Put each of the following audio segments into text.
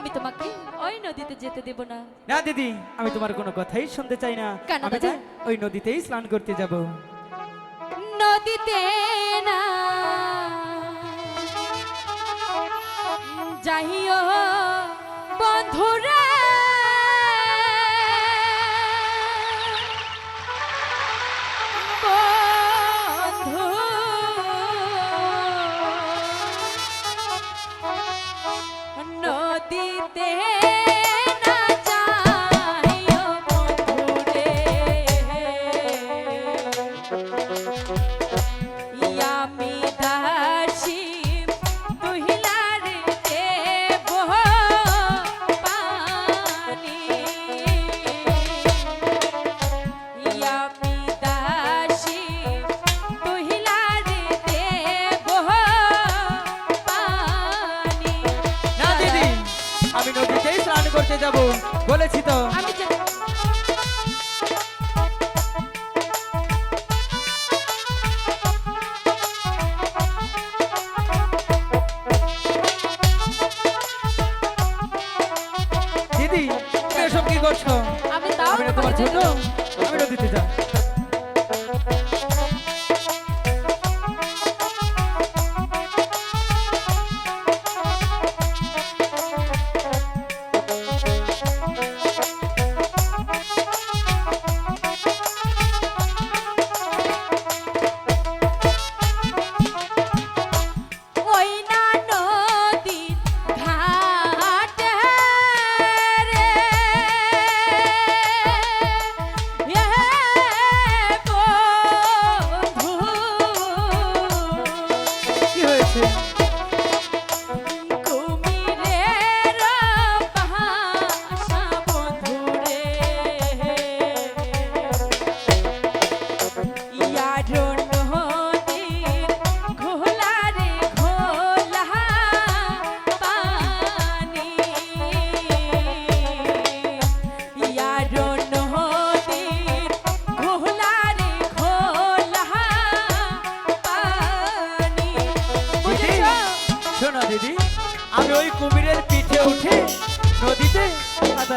আমি তোমাকে ওই নদীতে যেতে দেব না। না দিদি আমি তোমার কোনো কথাই শুনতে চাই না। কেন আমি দাদা? যে ওই নদীতেই স্নান করতে যাব। নদীতে না। যাইও বন্ধুরা। নদীতে না স্নান যাব বলেছি তো। আমি দিদি তুমি এসব কি করছ? আমি তাও আমি তোমার ছোট আমি দিতে যা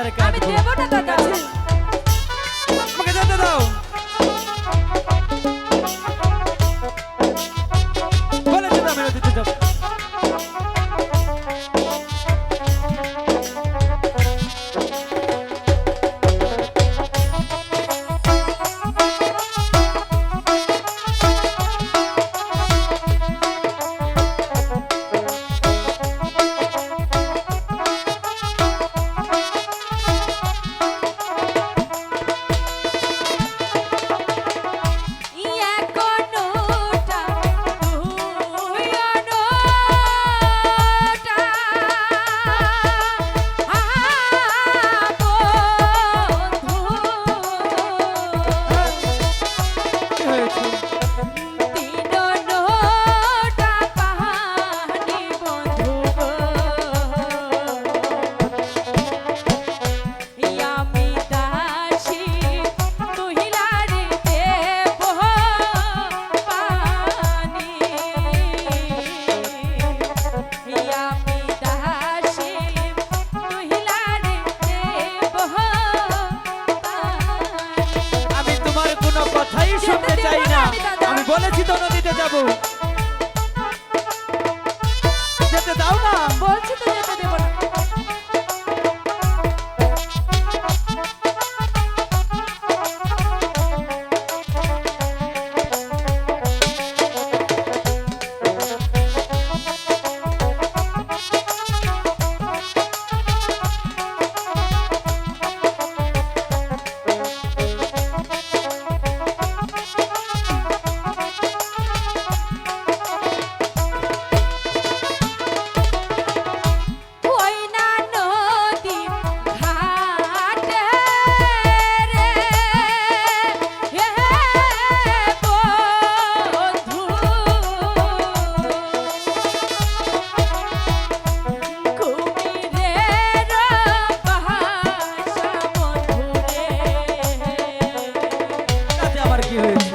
সাঁতার আমি দেবো না দাদা? আমার কি হয়েছে?